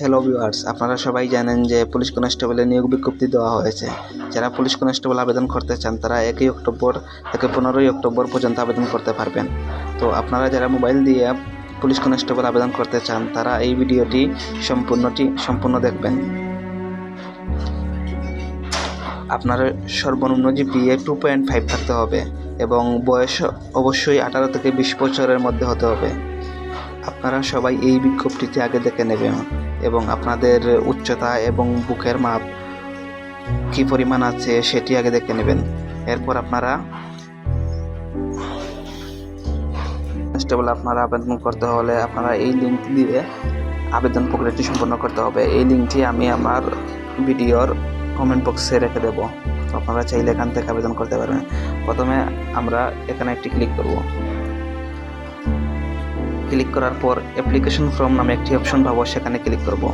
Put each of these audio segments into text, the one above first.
Hello viewers আপনারা সবাই জানেন যে পুলিশ কনস্টেবলের নিয়োগ বিজ্ঞপ্তি দেওয়া হয়েছে। যারা পুলিশ কনস্টেবল আবেদন করতে চান, তারা একই অক্টোবর থেকে পনেরোই অক্টোবর পর্যন্ত আবেদন করতে পারবেন। তো আপনারা যারা মোবাইল দিয়ে পুলিশ কনস্টেবল আবেদন করতে চান, তারা এই ভিডিওটি সম্পূর্ণটি, সম্পূর্ণ দেখবেন। আপনার সর্বনিম্ন জিপিএ টু পয়েন্ট ফাইভ থাকতে হবে এবং বয়স অবশ্যই আঠারো থেকে বিশ বছরের মধ্যে হতে হবে। আপনারা সবাই এই বিজ্ঞপ্তিটি আগে দেখে নেবেন। এবং আপনাদের উচ্চতা এবং বুকের মাপ কী পরিমাণ আছে সেটি আগে দেখে নেবেন। এরপর আপনারা কনস্টেবল, আপনারা আবেদন করতে হলে আপনারা এই লিঙ্ক দিয়ে আবেদন প্রক্রিয়াটি সম্পন্ন করতে হবে। এই লিঙ্কটি আমি আমার ভিডিওর কমেন্ট বক্সে রেখে দেবো। আপনারা চাইলে এখান থেকে আবেদন করতে পারবেন। প্রথমে আমরা এখানে একটি ক্লিক করব। ক্লিক করার পর অ্যাপ্লিকেশন ফর্ম নামে একটি অপশন পাবো, সেখানে ক্লিক করব।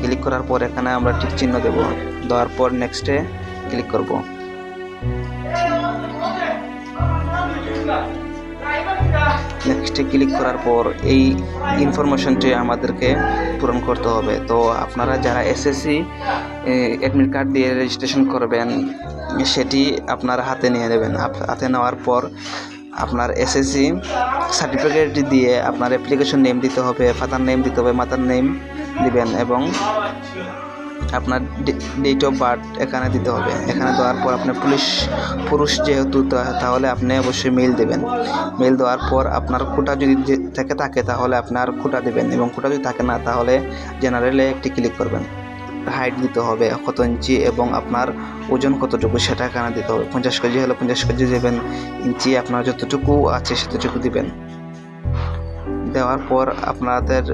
ক্লিক করার পর এখানে আমরা টিক চিহ্ন দেব। দেওয়ার পর নেক্সটে ক্লিক করব। নেক্সটে ক্লিক করার পর এই ইনফরমেশনটি আমাদেরকে পূরণ করতে হবে। তো আপনারা যারা এসএসসি অ্যাডমিট কার্ড দিয়ে রেজিস্ট্রেশন করবেন, সেটি আপনারা হাতে নিয়ে নেবেন। হাতে নেওয়ার পর আপনার এসএসসি সার্টিফিকেট দিয়ে আপনার অ্যাপ্লিকেশন নেম দিতে হবে ফাদার নেম দিতে হবে মাতার নেম দিবেন এবং আপনার ডেট অফ বার্থ এখানে দিতে হবে। এখানে দেওয়ার পর আপনি পুলিশ, পুরুষ যেহেতু তাহলে আপনি অবশ্যই মেল দেবেন। মেল দেওয়ার পর আপনার কোটা যদি থেকে থাকে, তাহলে আপনার কোটা দেবেন এবং কোটা যদি থাকে না, তাহলে জেনারেলে একটি ক্লিক করবেন। হাইট দিতে হবে, কত ইঞ্চি এবং আপনার ওজন কতটুকু সেটা এখানে দিতে হবে। পঞ্চাশ কেজি হলে পঞ্চাশ কেজি দেবেন, ইঞ্চি আপনার যতটুকু আছে সেতটুকু দিবেন। দেওয়ার পর আপনাদের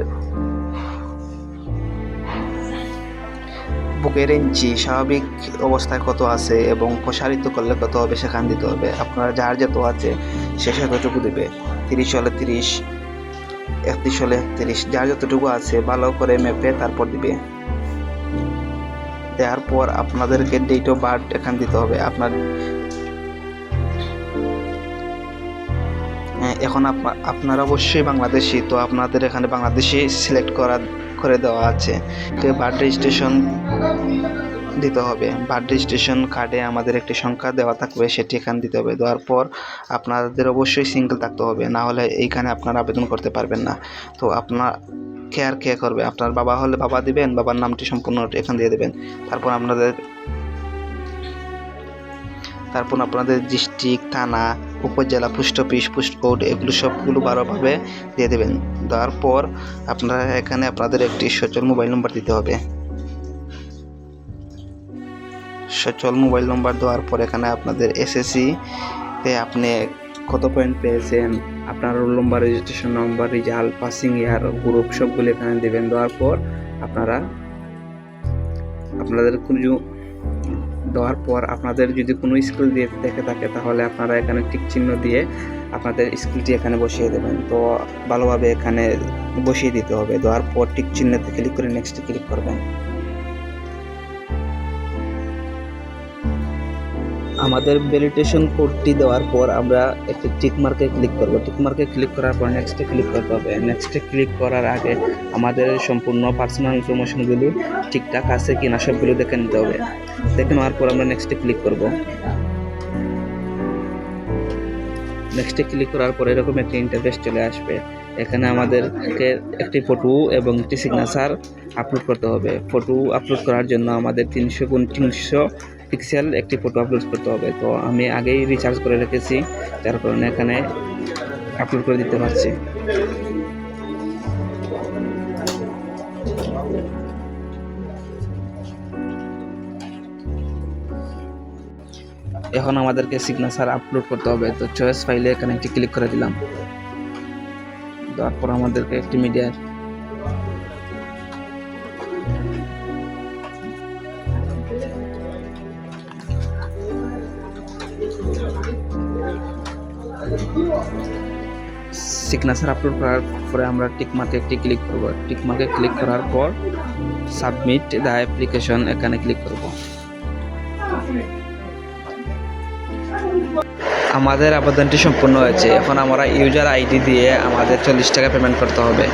বুকের ইঞ্চি, স্বাভাবিক অবস্থায় কত আছে এবং প্রসারিত করলে কত হবে সেখান দিতে হবে। আপনার যার যত আছে সে সেতটুকু দিবে। তিরিশ হলে তিরিশ, একত্রিশ হলে তিরিশ যার যতটুকু আছে ভালো করে মেপে তারপর দিবে। দেওয়ার পর আপনাদেরকে ডেট অফ বার্থ এখান দিতে হবে। আপনার হ্যাঁ, এখন আপনা- আপনারা অবশ্যই বাংলাদেশি তো আপনাদের এখানে বাংলাদেশি সিলেক্ট করা করে দেওয়া আছে। বার্থ রেজিস্ট্রেশন দিতে হবে। বার্থ রেজিস্ট্রেশন কার্ডে আমাদের একটি সংখ্যা দেওয়া থাকবে সেটি এখানে দিতে হবে। দেওয়ার পর আপনাদের অবশ্যই সিঙ্গেল থাকতে হবে। না হলে এইখানে আপনারা আবেদন করতে পারবেন না। তো আপনার আর কে করবে। আপনার বাবা হলে বাবা দিবেন, বাবার নামটি সম্পূর্ণ এখান দিয়ে দেবেন। তারপর আপনাদের তারপর আপনাদের ডিস্ট্রিক্ট থানা, উপজেলা পোস্ট অফিস পোস্ট কোড এগুলো সবগুলো বারোভাবে দিয়ে দেবেন। দেওয়ার পর আপনারা এখানে আপনাদের একটি সচল মোবাইল নম্বর দিতে হবে। সচল মোবাইল নম্বর দেওয়ার পর এখানে আপনাদের এসএসসি তে আপনি কত পয়েন্ট পেয়েছেন? আপনার roll number registration number result passing year group সবগুলো এখানে দেবেন। দেওয়ার পর আপনারা, আপনাদের কোনো দেওয়ার পর আপনাদের যদি কোনো স্কুল দিয়ে দেখে থাকে, তাহলে আপনারা এখানে টিক চিহ্ন দিয়ে আপনাদের স্কুলটি এখানে বসিয়ে দেবেন। তো ভালোভাবে এখানে বসিয়ে দিতে হবে। দেওয়ার পর টিক চিহ্নতে ক্লিক করে নেক্সট ক্লিক করবেন। আমাদের ভ্যালিডেশন কোডটি দেওয়ার পর আমরা একটি টিক মার্কে ক্লিক করব। টিক মার্কে ক্লিক করার পর নেক্সটে ক্লিক করতে হবে। নেক্সটে ক্লিক করার আগে আমাদের সম্পূর্ণ পার্সোনাল ইনফরমেশনগুলো ঠিকঠাক আছে কিনা সবগুলো দেখে নিতে হবে। দেখে নেওয়ার পর আমরা নেক্সটে ক্লিক করব। নেক্সটে ক্লিক করার পর এরকম একটি ইন্টারফেস চলে আসবে। এখানে আমাদেরকে একটি ফটো এবং একটি সিগনেচার আপলোড করতে হবে। ফটো আপলোড করার জন্য আমাদের তিনশো গুণ তিনশো পিক্সেল একটি ফটো আপলোড করতে হবে। তো আমি আগেই রিচার্জ করে রেখেছি, যার কারণে এখানে আপলোড করে দিতে পারছি। এখন আমাদেরকে সিগনেচার আপলোড করতে হবে। তো চয়েস ফাইলে এখানে একটি ক্লিক করে দিলাম। তারপর আমাদেরকে একটি মিডিয়ার সিগনেচার আপলোড করার পরে আমরা টিকমার্কে একটি ক্লিক করব। টিকমাকে ক্লিক করার পর সাবমিট দ্য অ্যাপ্লিকেশন এখানে ক্লিক করব। আমাদের আবেদনটি সম্পূর্ণ হয়েছে। এখন আমরা ইউজার আইডি দিয়ে আমাদের চল্লিশ টাকা পেমেন্ট করতে হবে।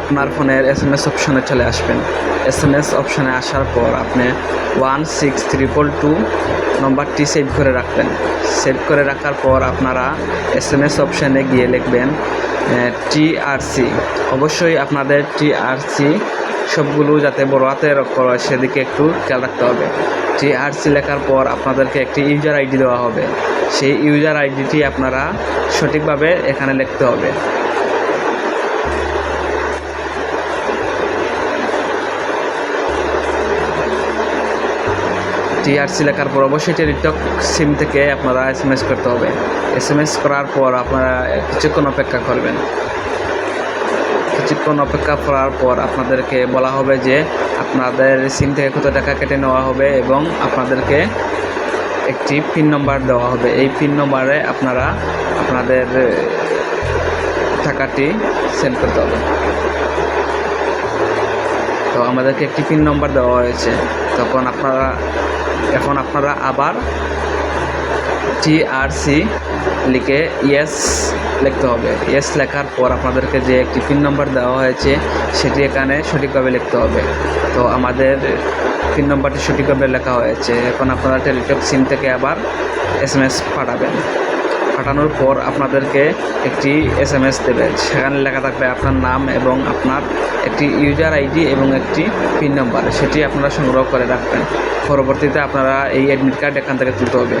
আপনার ফোনের এস এম এস অপশনে চলে আসবেন। এস এম এস অপশনে আসার পর আপনি ওয়ান সিক্স ট্রিপল টু নম্বরটি সেভ করে রাখবেন। সেভ করে রাখার পর আপনারা এস এম এস অপশানে গিয়ে লিখবেন টিআরসি অবশ্যই আপনাদের টিআরসি সবগুলো যাতে বড় হাতে হয়, সেদিকে একটু খেয়াল রাখতে হবে। টিআরসি লেখার পর আপনাদেরকে একটি ইউজার আইডি দেওয়া হবে। সেই ইউজার আইডিটি আপনারা সঠিকভাবে এখানে লিখতে হবে। টিআরসি লেখার পর অবশ্যই টেলিটক সিম থেকে আপনারা এস এম এস করতে হবে। এস এম এস করার পর আপনারা কিছুক্ষণ অপেক্ষা করবেন। কিছুক্ষণ অপেক্ষা করার পর আপনাদেরকে বলা হবে যে আপনাদের সিম থেকে কত টাকা কেটে নেওয়া হবে এবং আপনাদেরকে একটি পিন নম্বর দেওয়া হবে। এই পিন নম্বরে আপনারা আপনাদের টাকাটি সেন্ড করতে হবে। তো আমাদেরকে একটি পিন নম্বর দেওয়া হয়েছে। তখন আপনারা, এখন আপনারা আবার টিআরসি লিখে ইয়েস লিখতে হবে। ইয়েস লেখার পর আপনাদেরকে যে একটি পিন নম্বর দেওয়া হয়েছে, সেটি এখানে সঠিকভাবে লিখতে হবে। তো আমাদের পিন নম্বরটি সঠিকভাবে লেখা হয়েছে। এখন আপনারা টেলিটক সিম থেকে আবার এস এম এস পাঠাবেন। পাঠানোর পর আপনাদেরকে একটি এস এম এস দেবে। সেখানে লেখা থাকবে আপনার নাম এবং আপনার একটি ইউজার আইডি এবং একটি পিন নাম্বার সেটি আপনারা সংগ্রহ করে রাখবেন। পরবর্তীতে আপনারা এই অ্যাডমিট কার্ড এখান থেকে তুলতে হবে।